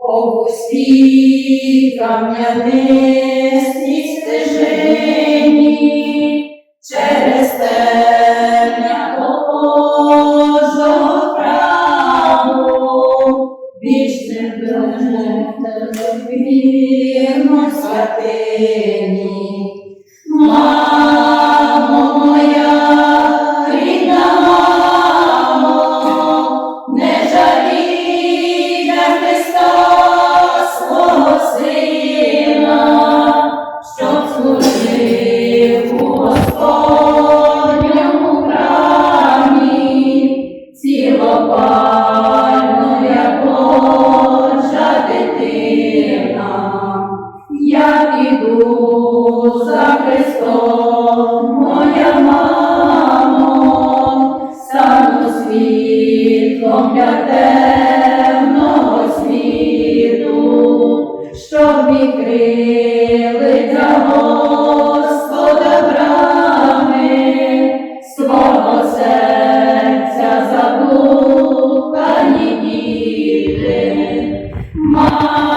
Опусті кам'янисні стежині через темня Божого храму, вічним прожектом вірно святині. я піду за Христом, моя мамо, стану світлом для темного світу, щоб відкрили для Господа брами, свого серця заблукані діти. Мама,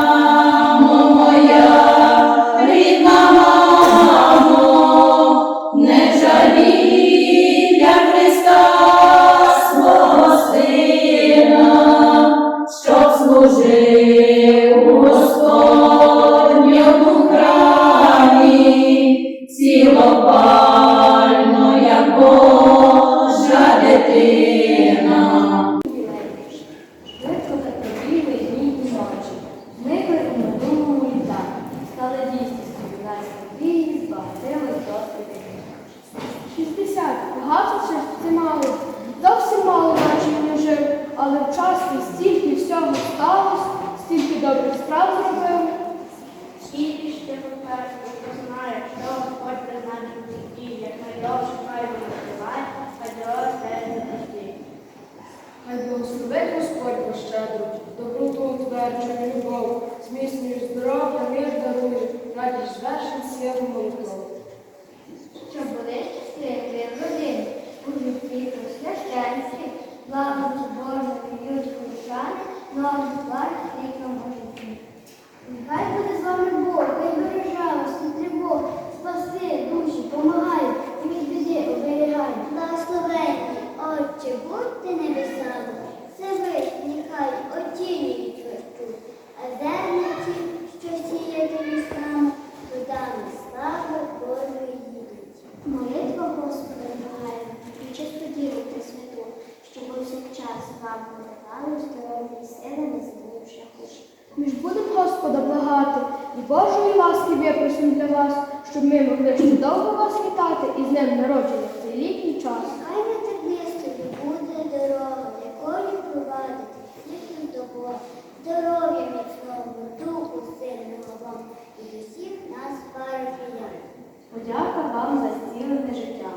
Господа благати, і Божої ласки випросим для вас, щоб ми могли ще довго вас вітати і з ним народження в цей літній час. Хай на тебе вітернистові буде дорога, якою провадити їхніх Бога, здоров'я міцного, духу сильного вам і усіх нас парфія. Подяка вам за зцілене життя,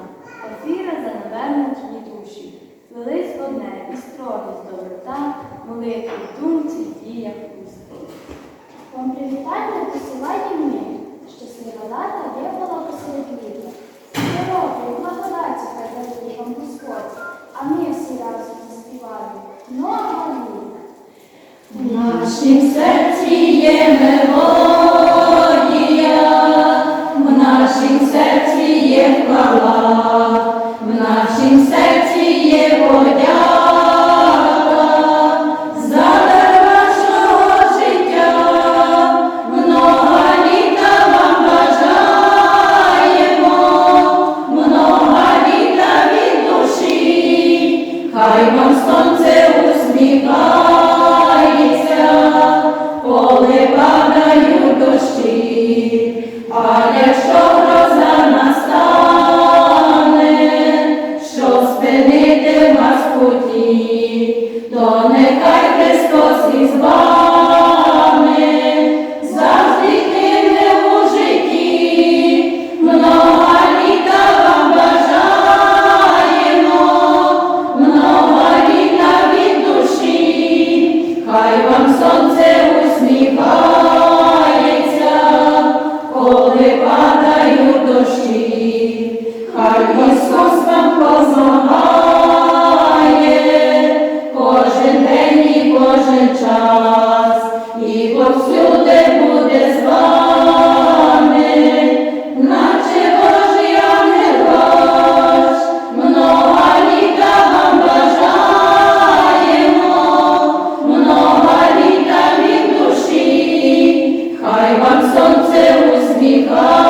офіра за навернуті душі. Велись одне і строгість доброта, молитві, думці, діях. Привітальна посилає мені, щаслива лата випала посеред літа. Здоров'я і благодаті хай дає вам Господь, а ми всі разом заспіваємо. Нова літа. В нашім серці є мелодія, в нашім серці є хвала, в нашім 이거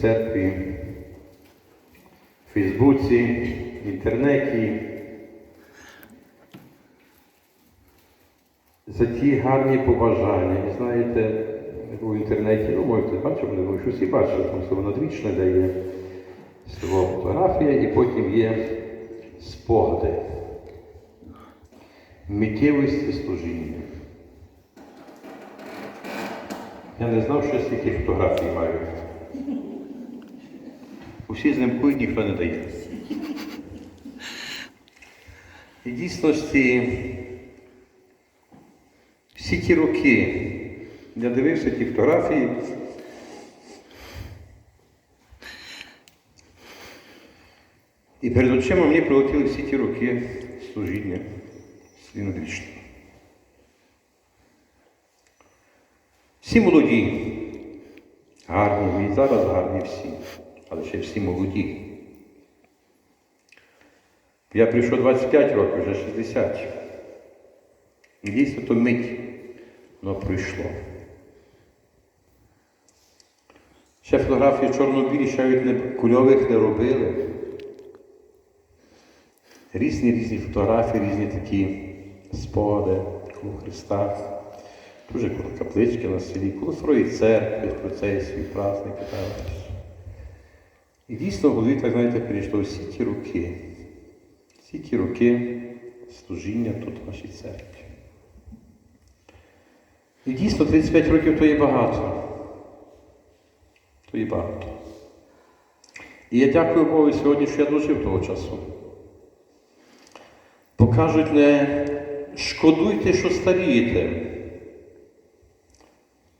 церкві, в Фейсбуці, в інтернеті. За ті гарні побажання. І знаєте, у інтернеті, ну, можете бачили, думаю, що всі бачили, там слово надвічне дає слово фотографія, і потім є спогади миттєвості служіння. Я не знав, що стільки фотографій маю. Усі знімкують, ніхто не дає. І дійсності всі ті роки я дивився ті фотографії. І перед очима мені прилетіли всі ті роки служіння свіногрішного. Всі молоді, гарні, і зараз гарні всі, але ще всі молоді. Я прийшов 25 років, вже 60. І дійсно то мить, воно пройшло. Ще фотографії чорно-білі, ще не, кульових не робили. Різні різні фотографії, різні такі спогади коло Христа. Дуже коло каплички на селі, коло своєї церкви, про цей свій праздник. і так. І дійсно голові, так знаєте, перейшло всі ті роки, всі ті роки служіння тут в нашій церкві. І дійсно 35 років то є багато. То є багато. І я дякую Богу сьогодні, що я дожив того часу. Бо кажуть, не шкодуйте, що старієте,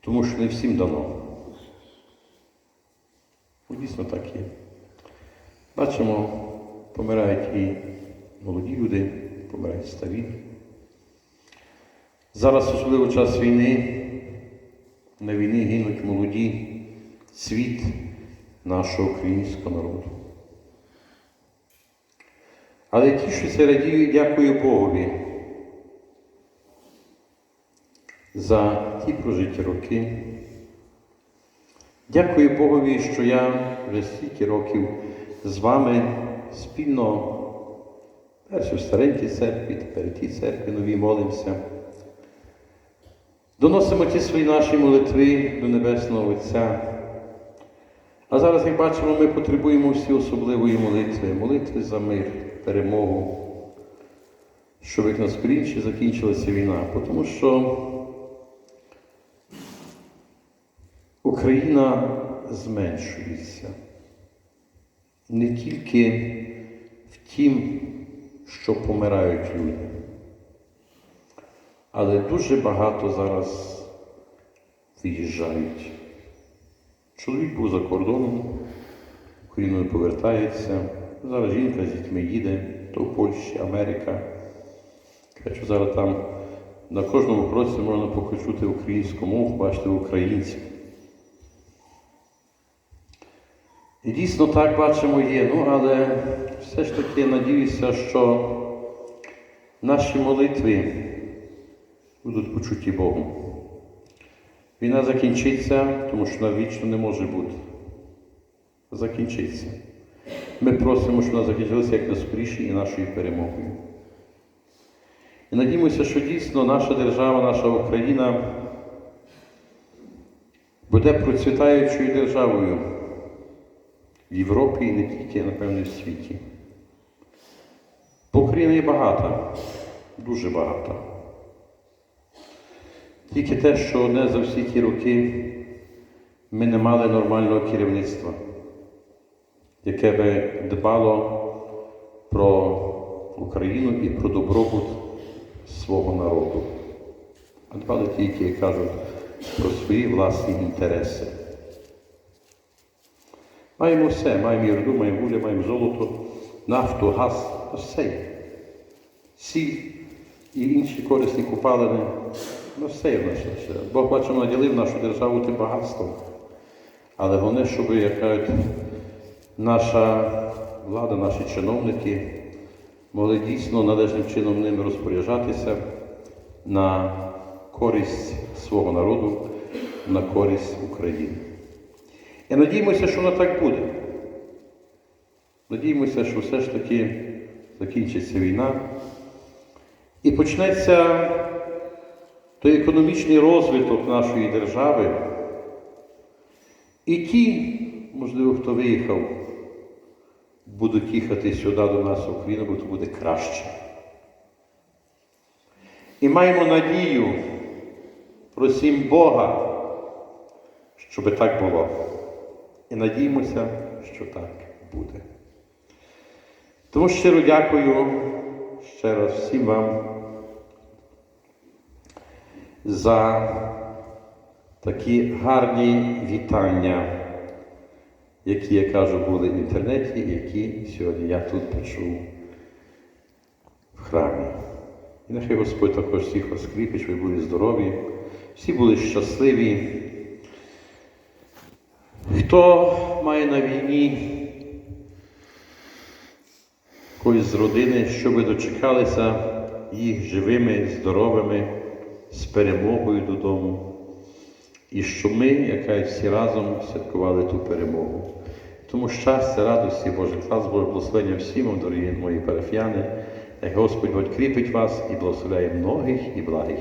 тому що не всім дано. Дійсно так є. Бачимо, помирають і молоді люди, помирають старі. Зараз, особливо час війни, на війни гинуть молоді світ нашого українського народу. Але тішуся, радію і дякую Богові за ті прожиті роки. Дякую Богові, що я вже стільки років з вами спільно, перше в старенькій церкві, тепер і тій церкві новій молимося. Доносимо ті свої наші молитви до Небесного Отця. А зараз, як бачимо, ми потребуємо всі особливої молитви, молитви за мир, перемогу, щоб як на скоріше закінчилася війна. Тому що Україна зменшується не тільки в тім, що помирають люди, але дуже багато зараз виїжджають. Чоловік був за кордоном, Україною повертається. Зараз жінка з дітьми їде, в Польщі, Америка. Що зараз там на кожному кроці можна почути українську мову, бачити українців. Дійсно так бачимо є. Ну, але все ж таки надіюся, що наші молитви будуть почуті Богом. Війна закінчиться, тому що вона вічно не може бути. Закінчиться. Ми просимо, щоб вона закінчилася як найскоріше і нашою перемогою. І надіємося, що дійсно наша держава, наша Україна буде процвітаючою державою в Європі і не тільки, напевно, в світі. Бо Україна є багата, дуже багата. Тільки те, що одне за всі ті роки ми не мали нормального керівництва, яке би дбало про Україну і про добробут свого народу. А дбали тільки, як кажуть, про свої власні інтереси. Маємо все, маємо ірду, маємо вугілля, маємо золото, нафту, газ, все. є. Сіль і інші корисні купалини. Ну, все є в нас. Бог бачимо, наділив нашу державу тим багатством. Але головне, щоб, як кажуть, наша влада, наші чиновники могли дійсно належним чином ними розпоряджатися на користь свого народу, на користь України. І надіємося, що воно так буде. Надіємося, що все ж таки закінчиться війна і почнеться той економічний розвиток нашої держави. І ті, можливо, хто виїхав, будуть їхати сюди до нас в Україну, бо то буде краще. І маємо надію, просім Бога, щоб так було. І надіємося, що так буде. Тому щиро дякую ще раз всім вам за такі гарні вітання, які, я кажу, були в інтернеті, які сьогодні я тут почув в храмі. І нехай Господь також всіх вас кріпить, щоб ви були здорові, всі були щасливі. Хто має на війні когось з родини, щоб ви дочекалися їх живими, здоровими, з перемогою додому. І щоб ми, яка всі разом святкували ту перемогу. Тому щастя, радості, Божий клас, Боже благословення всім дорогі мої парафіяни. Як Господь кріпить вас і благословляє многих і благих.